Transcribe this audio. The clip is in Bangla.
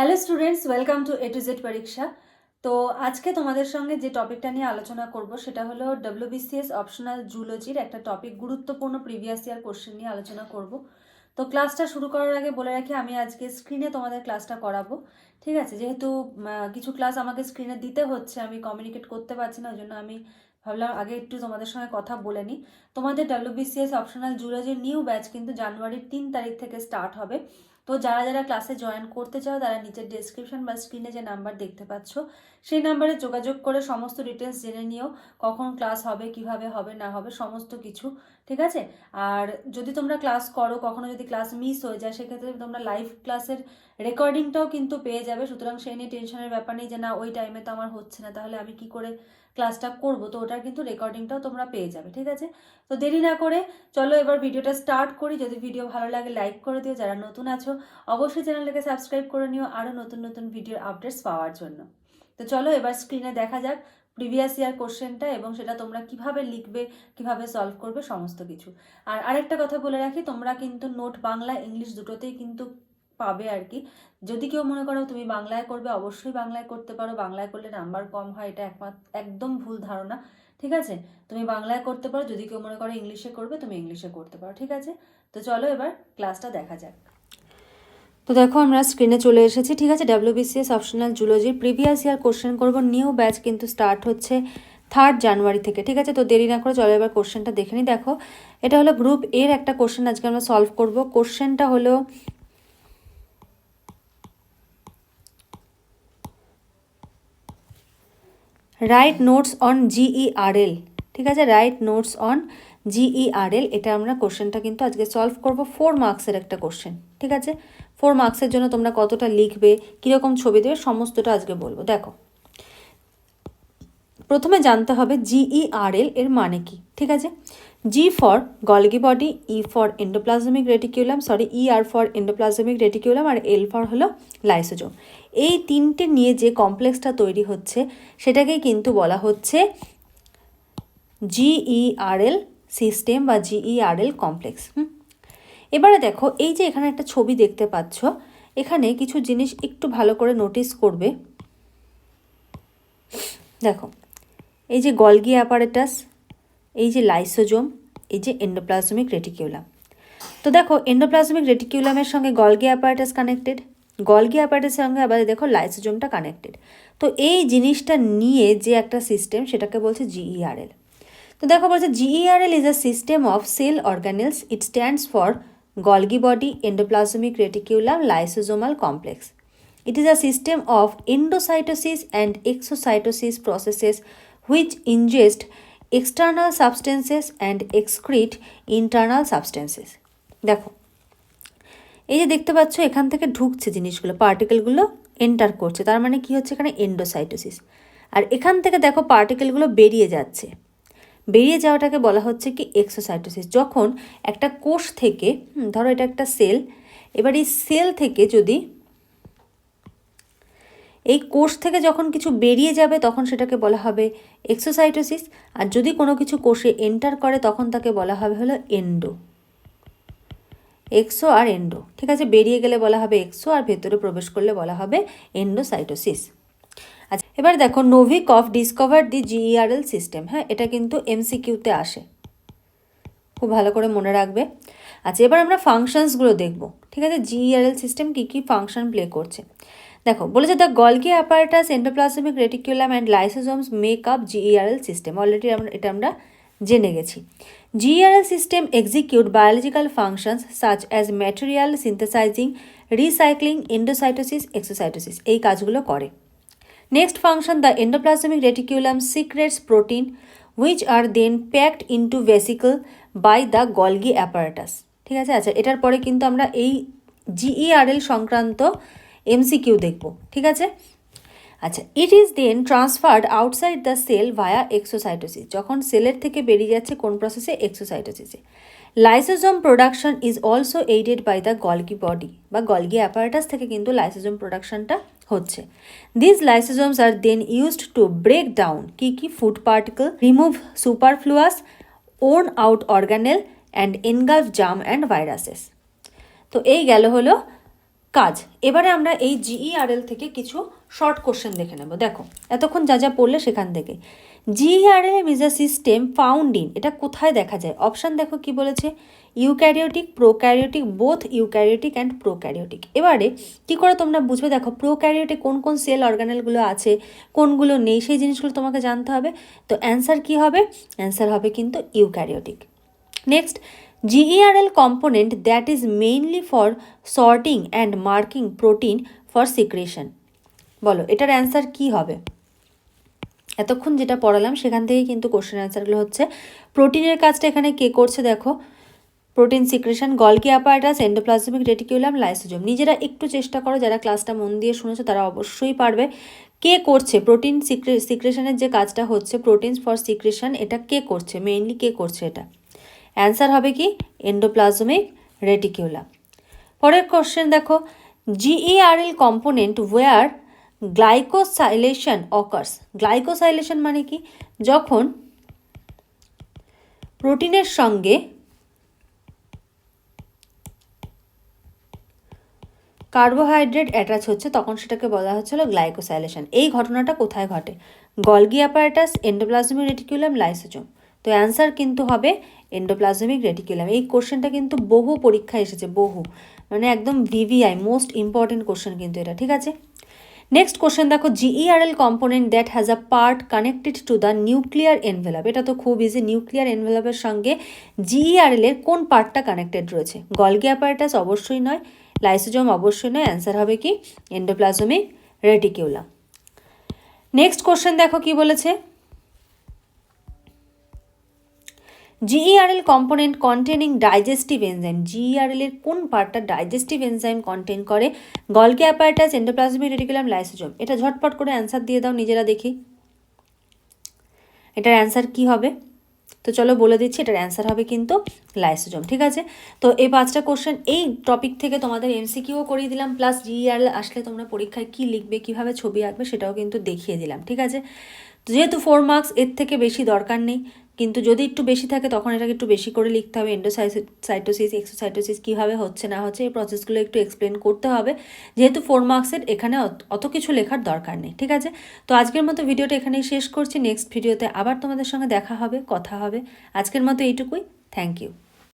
Hello students welcome to A to Z পরীক্ষা তো আজকে তোমাদের সঙ্গে যে টপিকটা নিয়ে আলোচনা করব, সেটা হলো ডব্লিউবিসিএস অপশনাল জুলজির একটা টপিক গুরুত্বপূর্ণ প্রিভিয়াস ইয়ার কোশ্চেন নিয়ে আলোচনা করব। তো ক্লাসটা শুরু করার আগে বলে রাখি, আমি আজকে স্ক্রিনে তোমাদের ক্লাসটা করাবো। ঠিক আছে, যেহেতু কিছু ক্লাস আমাকে স্ক্রিনে দিতে হচ্ছে, আমি কমিউনিকেট করতে পারছি না, ওই জন্য আমি ভাবলাম আগে একটু তোমাদের সঙ্গে কথা বলে নিই। তোমাদের ডাব্লিউবিসিএস অপশনাল জুলজির নিউ ব্যাচ কিন্তু জানুয়ারির তিন তারিখ থেকে স্টার্ট হবে। তো যারা যারা ক্লাসে জয়েন করতে চাও, তারা নিচের ডেসক্রিপশন বা স্ক্রিনে যে নাম্বার দেখতে পাচ্ছ, সেই নাম্বারে যোগাযোগ করে সমস্ত ডিটেলস জেনে নিও, কখন ক্লাস হবে, কীভাবে হবে, না হবে, সমস্ত কিছু ঠিক আছে? আর যদি তোমরা ক্লাস করো, কখনো যদি ক্লাস মিস হয়ে যায়, সেক্ষেত্রে তোমরা লাইভ ক্লাসের রেকর্ডিংটাও কিন্তু পেয়ে যাবে। সুতরাং সেই নিয়ে টেনশনের ব্যাপার নেই যে, না, ওই টাইমে তো আমার হচ্ছে না, তাহলে আমি কি করে ক্লাসটা করব? তো ওটার কিন্তু রেকর্ডিংটাও তোমরা পেয়ে যাবে, ঠিক আছে? তো দেরি না করে চলো এবার ভিডিওটা স্টার্ট করি। যদি ভিডিও ভালো লাগে লাইক করে দিও। যারা নতুন আছো, অবশ্যই চ্যানেলটাকে সাবস্ক্রাইব করে নিও। আরও নতুন নতুন ভিডিওর আপডেটস পাওয়ার জন্য। তো চলো এবার স্ক্রিনে দেখা যাক প্রিভিয়াস ইয়ার কোশ্চেনটা এবং সেটা তোমরা কীভাবে লিখবে, কীভাবে সলভ করবে, সমস্ত কিছু। আর আরেকটা কথা বলে রাখি, তোমরা কিন্তু নোট বাংলা, ইংলিশ দুটোতেই কিন্তু পাবে আর কি। যদি কেউ মনে করো তুমি বাংলায় করবে, অবশ্যই বাংলায় করতে পারো। বাংলায় করলে নাম্বার কম হয়, এটা একমাত্র একদম ভুল ধারণা, ঠিক আছে? তুমি বাংলায় করতে পারো, যদি কেউ মনে করো ইংলিশে করবে, তুমি ইংলিশে করতে পারো, ঠিক আছে? তো চলো এবার ক্লাসটা দেখা যাক। তো দেখো, আমরা স্ক্রিনে চলে এসেছি। ঠিক আছে ডাব্লিউবিসিএস অপশনাল জুলজির প্রিভিয়াস ইয়ার কোশ্চেন করব। নিউ ব্যাচ কিন্তু স্টার্ট হচ্ছে থার্ড জানুয়ারি থেকে। ঠিক আছে, তো দেরি না করে চলো এবার কোশ্চেনটা দেখে নিই। দেখো, এটা হলো গ্রুপ এর একটা কোশ্চেন আজকে আমরা সলভ করব। কোশ্চেনটা হলো রাইট নোটস অন জিইআরএল ঠিক আছে রাইট নোটস অন জিইআরএল এটা আমরা কোশ্চেনটা কিন্তু আজকে সলভ করব ফোর মার্কসের একটা কোশ্চেন ঠিক আছে? ফোর মার্কসের জন্য তোমরা কতটা লিখবে, কীরকম ছবি দেবে, সমস্তটা আজকে বলব। দেখো, প্রথমে জানতে হবে জিইআরএল এর মানে কি, ঠিক আছে? G for Golgi body E for endoplasmic reticulum sorry E R for endoplasmic reticulum R L for হলো লাইসোজোম এই তিনটে নিয়ে যে কমপ্লেক্সটা তৈরি হচ্ছে, সেটাকেই কিন্তু বলা হচ্ছে জিইআরএল সিস্টেম বা জিইআরএল কমপ্লেক্স, হুম? এবারে দেখো, এই যে এখানে একটা ছবি দেখতে পাচ্ছ, এখানে কিছু জিনিস একটু ভালো করে নোটিস করবে। দেখো, এই যে গলগি অ্যাপারেটাস এই যে লাইসোজোম এই যে এন্ডোপ্লাজমিক রেটিকিউলাম তো দেখো এন্ডোপ্লাজমিক রেটিকিউলামের সঙ্গে গলগি অ্যাপারেটাস কানেক্টেড গলগি অ্যাপারেটাসের সঙ্গে আবার দেখো লাইসোজোমটা কানেক্টেড তো এই জিনিসটা নিয়ে যে একটা সিস্টেম সেটাকে বলছে জিইআরএল তো দেখো বলছে GERL is a system of cell organelles it stands for Golgi body endoplasmic reticulum lysosomal complex It is a system of endocytosis and exocytosis processes which ingest external substances and excrete internal substances. দেখো, এই যে দেখতে পাচ্ছ, এখান থেকে ঢুকছে জিনিসগুলো পার্টিকেলগুলো এন্টার করছে। তার মানে কি হচ্ছে এখানে এন্ডোসাইটোসিস আর এখান থেকে দেখো পার্টিকেলগুলো বেরিয়ে যাচ্ছে। বেরিয়ে যাওয়াটাকে বলা হচ্ছে কি এক্সোসাইটোসিস যখন একটা কোষ থেকে ধরো এটা একটা সেল এবার এই সেল থেকে যদি এই কোষ থেকে যখন কিছু বেরিয়ে যাবে, তখন সেটাকে বলা হবে এক্সোসাইটোসিস আর যদি কোনো কিছু কোষে এন্টার করে, তখন তাকে বলা হবে হলো এন্ডো এক্সো আর এন্ডো ঠিক আছে? বেরিয়ে গেলে বলা হবে এক্সো আর ভেতরে প্রবেশ করলে বলা হবে এন্ডোসাইটোসিস আচ্ছা এবার দেখো Novikoff of discover the GERL system হ্যাঁ এটা কিন্তু এমসিকিউতে আসে। খুব ভালো করে মনে রাখবে। আচ্ছা এবার আমরা ফাংশনসগুলো দেখব। ঠিক আছে জিইআরএল সিস্টেম কী কী ফাংশন প্লে করছে। দেখো, বলেছে the Golgi apparatus endoplasmic reticulum and lysosomes make up GERL system already আমরা, এটা আমরা জেনে গেছি। GERL system execute biological functions such as material synthesising recycling endocytosis exocytosis এই কাজগুলো করে। Next function, the endoplasmic reticulum secretes protein, which are then packed into vesicle by the Golgi apparatus. ঠিক আছে? আচ্ছা এটার পরে কিন্তু আমরা এই জিইআরএল সংক্রান্ত এমসিকিউ দেখব। ঠিক আছে? আচ্ছা it is then transferred outside the cell via exocytosis যখন সেলের থেকে বেরিয়ে যাচ্ছে কোন প্রসেসে এক্সোসাইটোসিসে lysosome production is also aided by the Golgi body বা গলগি অ্যাপারেটাস থেকে কিন্তু লাইসোজোম প্রোডাকশনটা হচ্ছে। This lysosomes are then used to break down key key food particle remove superfluous worn out organelle and engulf germs and viruses তো এই গেল হলো কাজ। এবারে আমরা এই জিইআরএল থেকে কিছু শর্ট কোশ্চেন দেখে নেব। দেখো, এতক্ষণ যা যা পড়লে সেখান থেকে। GERL is a system found in এটা কোথায় দেখা যায়? অপশান দেখো কি বলেছে? Eukaryotic prokaryotic both eukaryotic and prokaryotic এবারে কি করে তোমরা বুঝবে? দেখো প্রোক্যারিওটে কোন কোন সেল অর্গানেলগুলো আছে, কোনগুলো নেই, সেই জিনিসগুলো তোমাকে জানতে হবে। তো অ্যান্সার কি হবে? অ্যান্সার হবে কিন্তু eukaryotic next GERL component that is mainly for sorting and marking protein for secretion বলো, এটার অ্যান্সার কি হবে? এতক্ষণ যেটা পড়ালাম, সেখান থেকেই কিন্তু কোশ্চেন অ্যান্সারগুলো হচ্ছে। প্রোটিনের কাজটা এখানে কে করছে দেখো? Protein secretion Golgi apparatus endoplasmic reticulum lysosome নিজেরা একটু চেষ্টা করো, যারা ক্লাসটা মন দিয়ে শুনেছো, তারা অবশ্যই পারবে। কে করছে? প্রোটিন সিক্রেশনের যে কাজটা হচ্ছে প্রোটিনস ফর সিক্রেশন এটা কে করছে? মেইনলি কে করছে এটা? অ্যান্সার হবে কি? এন্ডোপ্লাজমিক রেটিকিউলাম পরের কোশ্চেন দেখো GERL component where glycosylation occurs glycosylation মানে কি? যখন প্রোটিনের সঙ্গে কার্বোহাইড্রেট অ্যাটাচ হচ্ছে, তখন সেটাকে বলা হচ্ছিল গ্লাইকোসাইলেশন এই ঘটনাটা কোথায় ঘটে? Golgi apparatus endoplasmic reticulum lysosome তো অ্যান্সার কিন্তু হবে এন্ডোপ্লাজমিক রেটিকুলাম এই কোশ্চেনটা কিন্তু বহু পরীক্ষায় এসেছে, বহু। মানে একদম ভিভিআই মোস্ট ইম্পর্টেন্ট কোশ্চেন কিন্তু এটা, ঠিক আছে? নেক্সট কোশ্চেন দেখো GERL component that has a part connected to the nuclear envelope এটা তো খুব ইজি নিউক্লিয়ার এনভেলপের সঙ্গে জিইআরএল এর কোন পার্টটা কানেক্টেড রয়েছে? গলগি অ্যাপারেটাস অবশ্যই নয় লাইসোজোম অবশ্যই নয় অ্যান্সার হবে কি? এন্ডোপ্লাজমিক রেটিকিউলাম নেক্সট কোশ্চেন দেখো কি বলেছে? GERL component containing digestive enzyme GERL এর কোন পার্টটা ডাইজেস্টিভ এনজাইম কন্টেন করে? Golgi apparatus endoplasmic reticulum lysosome এটা ঝটপট করে অ্যান্সার দিয়ে দাও নিজেরা দেখি। এটার অ্যান্সার কি হবে? তো চলো বলে দিচ্ছি, এটার অ্যান্সার হবে কিন্তু লাইসোজোম ঠিক আছে? তো এই পাঁচটা কোশ্চেন এই টপিক থেকে তোমাদের এমসিকিউও করিয়ে দিলাম প্লাস জিইআরএল আসলে তোমরা পরীক্ষায় কী লিখবে, কীভাবে ছবি আঁকবে সেটাও কিন্তু দেখিয়ে দিলাম, ঠিক আছে? যেহেতু ফোর মার্কস এর থেকে বেশি দরকার নেই। কিন্তু যদি একটু বেশি থাকে, তখন এটাকে একটু বেশি করে লিখতে হবে। এন্ডোসাইটোসিস এক্সোসাইটোসিস কীভাবে হচ্ছে না হচ্ছে এই প্রসেসগুলো একটু এক্সপ্লেন করতে হবে। যেহেতু ফোর মার্কসের এখানে অত কিছু লেখার দরকার নেই, ঠিক আছে? তো আজকের মতো ভিডিওটা এখানেই শেষ করছি। নেক্সট ভিডিওতে আবার তোমাদের সঙ্গে দেখা হবে, কথা হবে। আজকের মতো এইটুকুই। Thank you